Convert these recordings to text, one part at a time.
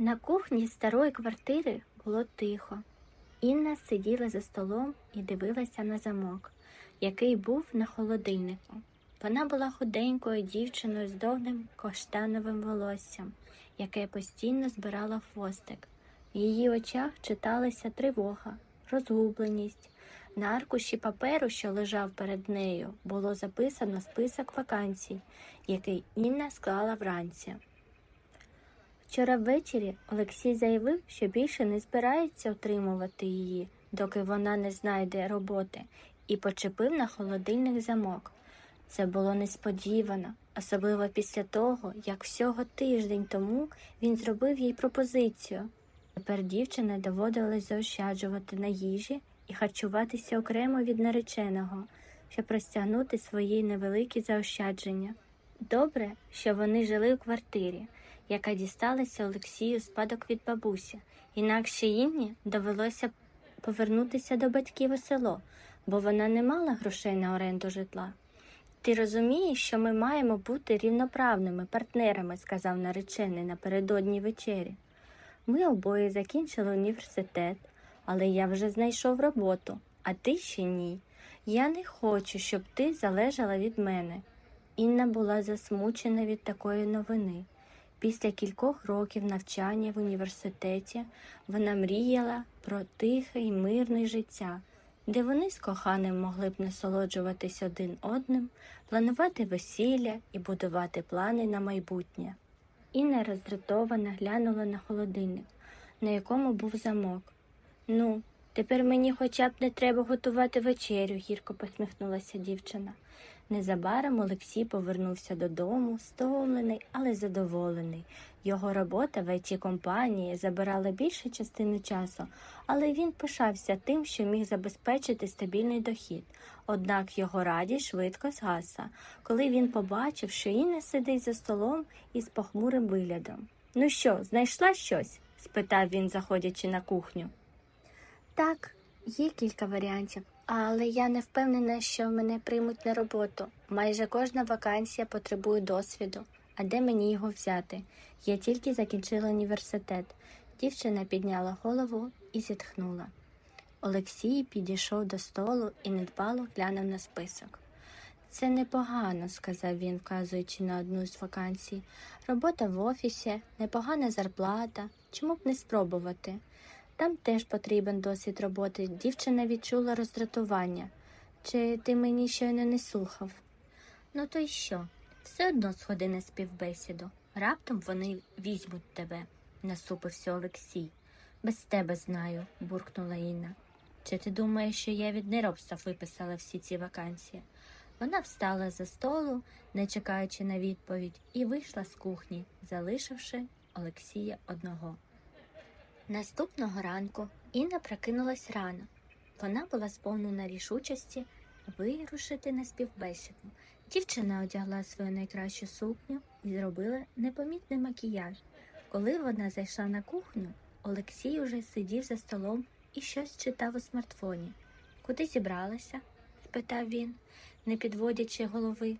На кухні старої квартири було тихо. Інна сиділа за столом і дивилася на замок, який був на холодильнику. Вона була худенькою дівчиною з довгим каштановим волоссям, яке постійно збирала хвостик. В її очах читалася тривога, розгубленість. На аркуші паперу, що лежав перед нею, було записано список вакансій, який Інна склала вранці. Вчора ввечері Олексій заявив, що більше не збирається отримувати її, доки вона не знайде роботи, і почепив на холодильник замок. Це було несподівано, особливо після того, як всього тиждень тому він зробив їй пропозицію. Тепер дівчина доводилось заощаджувати на їжі і харчуватися окремо від нареченого, щоб розтягнути свої невеликі заощадження. Добре, що вони жили у квартирі, яка дісталася Олексію спадок від бабусі, інакше Інні довелося повернутися до батьків у село, бо вона не мала грошей на оренду житла. Ти розумієш, що ми маємо бути рівноправними партнерами, сказав наречений напередодні вечері. Ми обоє закінчили університет, але я вже знайшов роботу, а ти ще ні. Я не хочу, щоб ти залежала від мене. Інна була засмучена від такої новини. Після кількох років навчання в університеті вона мріяла про тихе і мирне життя, де вони з коханим могли б насолоджуватись один одним, планувати весілля і будувати плани на майбутнє. Інна роздратована глянула на холодильник, на якому був замок. Ну, тепер мені хоча б не треба готувати вечерю, гірко посміхнулася дівчина. Незабаром Олексій повернувся додому, стомлений, але задоволений. Його робота в it компанії забирала більшу частину часу, але він пишався тим, що міг забезпечити стабільний дохід. Однак його радість швидко згасла, коли він побачив, що Інна сидить за столом із похмурим виглядом. Ну що, знайшла щось? спитав він, заходячи на кухню. Так, є кілька варіантів, але я не впевнена, що мене приймуть на роботу. Майже кожна вакансія потребує досвіду. А де мені його взяти? Я тільки закінчила університет. Дівчина підняла голову і зітхнула. Олексій підійшов до столу і недбало глянув на список. Це непогано, сказав він, вказуючи на одну з вакансій. Робота в офісі, непогана зарплата. Чому б не спробувати? Там теж потрібен досвід роботи. Дівчина відчула роздратування. Чи ти мені щойно не слухав? Ну то й що? Все одно сходи на співбесіду. Раптом вони візьмуть тебе, насупився Олексій. Без тебе знаю, буркнула Інна. Чи ти думаєш, що я від неробства виписала всі ці вакансії? Вона встала за столу, не чекаючи на відповідь, і вийшла з кухні, залишивши Олексія одного. Наступного ранку Інна прокинулась рано. Вона була сповнена рішучості вирушити на співбесіду. Дівчина одягла свою найкращу сукню і зробила непомітний макіяж. Коли вона зайшла на кухню, Олексій уже сидів за столом і щось читав у смартфоні. Куди зібралася? спитав він, не підводячи голови.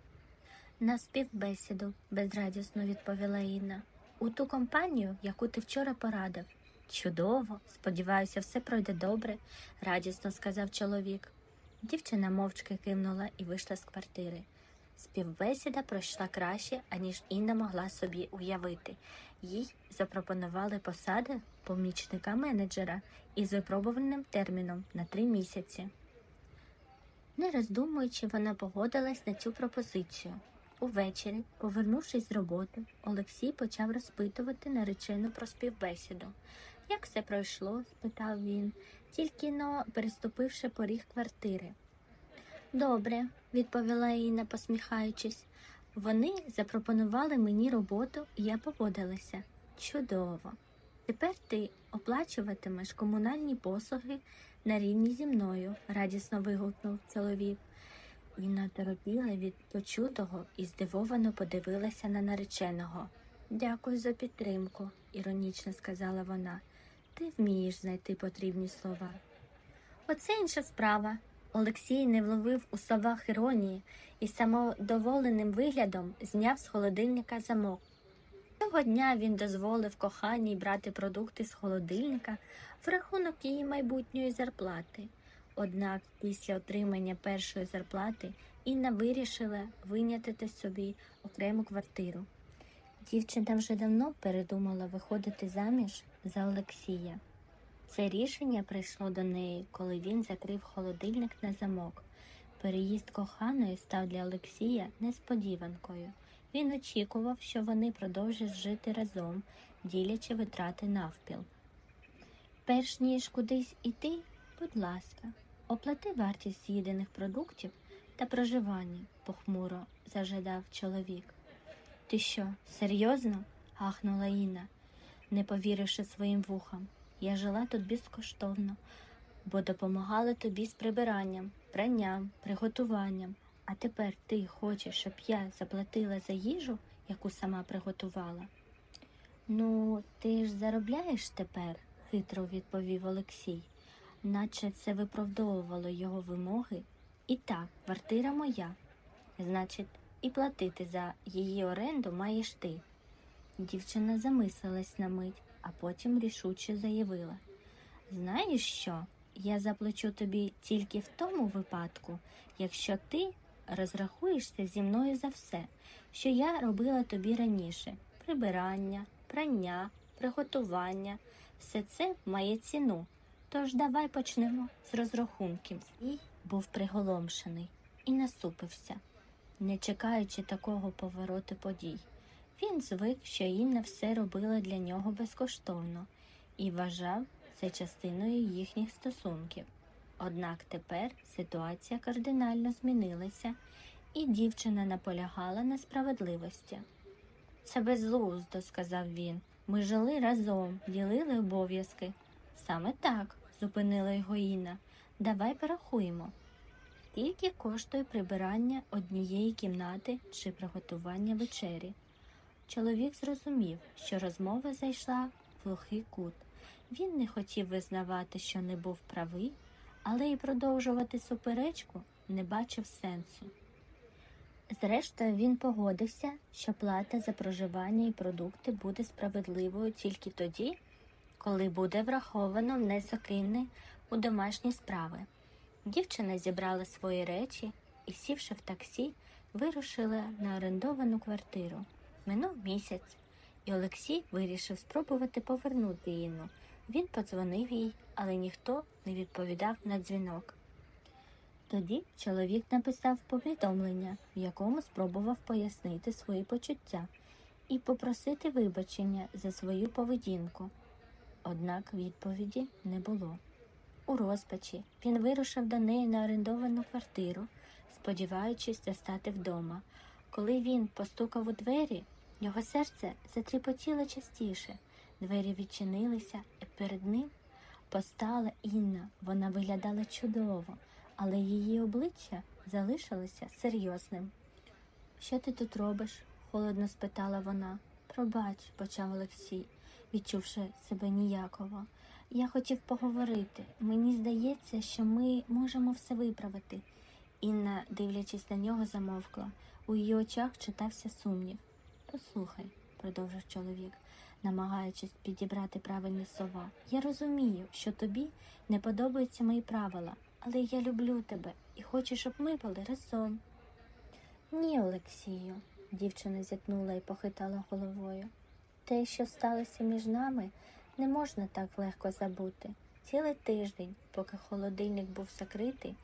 На співбесіду, безрадісно відповіла Інна. У ту компанію, яку ти вчора порадив. Чудово, сподіваюся, все пройде добре, радісно сказав чоловік. Дівчина мовчки кивнула і вийшла з квартири. Співбесіда пройшла краще, аніж Інна могла собі уявити. Їй запропонували посади помічника менеджера із випробувальним терміном на три місяці. Не роздумуючи, вона погодилась на цю пропозицію. Увечері, повернувшись з роботи, Олексій почав розпитувати наречену про співбесіду. Як все пройшло? спитав він, тільки но переступивши поріг квартири. Добре, відповіла Інна, посміхаючись. Вони запропонували мені роботу, і я погодилася. Чудово. Тепер ти оплачуватимеш комунальні послуги на рівні зі мною, радісно вигукнув чоловік. Інна торопіла від почутого і здивовано подивилася на нареченого. Дякую за підтримку, іронічно сказала вона. Ти вмієш знайти потрібні слова. Оце інша справа. Олексій не вловив у словах іронії і самодоволеним виглядом зняв з холодильника замок. Того дня він дозволив коханій брати продукти з холодильника в рахунок її майбутньої зарплати. Однак після отримання першої зарплати Інна вирішила винятити собі окрему квартиру. Дівчина вже давно передумала виходити заміж за Олексія. Це рішення прийшло до неї, коли він закрив холодильник на замок. Переїзд коханої став для Олексія несподіванкою. Він очікував, що вони продовжать жити разом, ділячи витрати навпіл. Перш ніж кудись іти, будь ласка, оплати вартість з'їдених продуктів та проживання, похмуро зажадав чоловік. Ти що, серйозно? гахнула Інна, не повіривши своїм вухам. Я жила тут безкоштовно, бо допомагала тобі з прибиранням, пранням, приготуванням. А тепер ти хочеш, щоб я заплатила за їжу, яку сама приготувала? Ну, ти ж заробляєш тепер, хитро відповів Олексій, наче це виправдовувало його вимоги. І так, квартира моя. Значить, і платити за її оренду маєш ти. Дівчина замислилась на мить, а потім рішуче заявила: Знаєш що? Я заплачу тобі тільки в тому випадку, якщо ти розрахуєшся зі мною за все, що я робила тобі раніше: прибирання, прання, приготування, все це має ціну. Тож давай почнемо з розрахунків. І був приголомшений і насупився, не чекаючи такого повороту подій. Він звик, що Інна все робила для нього безкоштовно і вважав це частиною їхніх стосунків. Однак тепер ситуація кардинально змінилася, і дівчина наполягала на справедливості. Це безглуздо, сказав він. Ми жили разом, ділили обов'язки. Саме так, зупинила його Інна. Давай порахуємо. Скільки коштує прибирання однієї кімнати чи приготування вечері? Чоловік зрозумів, що розмова зайшла в глухий кут. Він не хотів визнавати, що не був правий, але й продовжувати суперечку не бачив сенсу. Зрештою, він погодився, що плата за проживання і продукти буде справедливою тільки тоді, коли буде враховано внесок у домашні справи. Дівчина зібрала свої речі і, сівши в таксі, вирушила на орендовану квартиру. Минув місяць, і Олексій вирішив спробувати повернути Інну. Він подзвонив їй, але ніхто не відповідав на дзвінок. Тоді чоловік написав повідомлення, в якому спробував пояснити свої почуття і попросити вибачення за свою поведінку. Однак відповіді не було. У розпачі він вирушив до неї на орендовану квартиру, сподіваючись застати вдома. Коли він постукав у двері, його серце затріпотіло частіше. Двері відчинилися, і перед ним постала Інна. Вона виглядала чудово, але її обличчя залишилося серйозним. Що ти тут робиш? холодно спитала вона. Пробач, почав Олексій, відчувши себе ніяково. Я хотів поговорити. Мені здається, що ми можемо все виправити. Інна, дивлячись на нього, замовкла. У її очах читався сумнів. Послухай, продовжив чоловік, намагаючись підібрати правильні слова. Я розумію, що тобі не подобаються мої правила, але я люблю тебе і хочу, щоб ми були разом. Ні, Олексію, дівчина зітнула і похитала головою. Те, що сталося між нами, не можна так легко забути. Цілий тиждень, поки холодильник був закритий,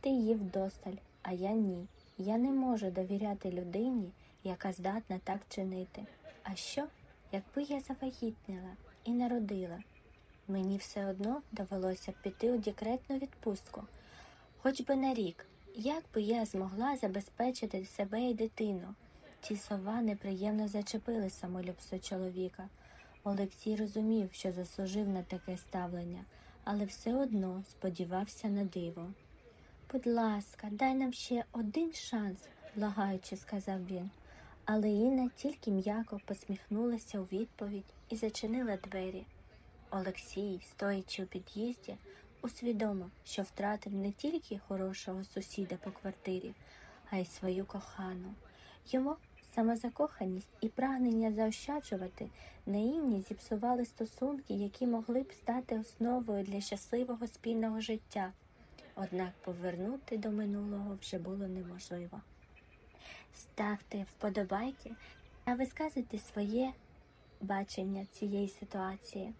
ти їв досталь, а я ні. Я не можу довіряти людині, яка здатна так чинити. А що, якби я завагітніла і народила? Мені все одно довелося піти у декретну відпустку, хоч би на рік. Як би я змогла забезпечити себе і дитину? Ці слова неприємно зачепили самолюбство чоловіка. Олексій розумів, що заслужив на таке ставлення, але все одно сподівався на диво. Будь ласка, дай нам ще один шанс, благаючи, сказав він. Але Інна тільки м'яко посміхнулася у відповідь і зачинила двері. Олексій, стоячи у під'їзді, усвідомив, що втратив не тільки хорошого сусіда по квартирі, а й свою кохану. Йому Самозакоханість і прагнення заощаджувати на Інні зіпсували стосунки, які могли б стати основою для щасливого спільного життя. Однак повернути до минулого вже було неможливо. Ставте вподобайки та висказуйте своє бачення цієї ситуації.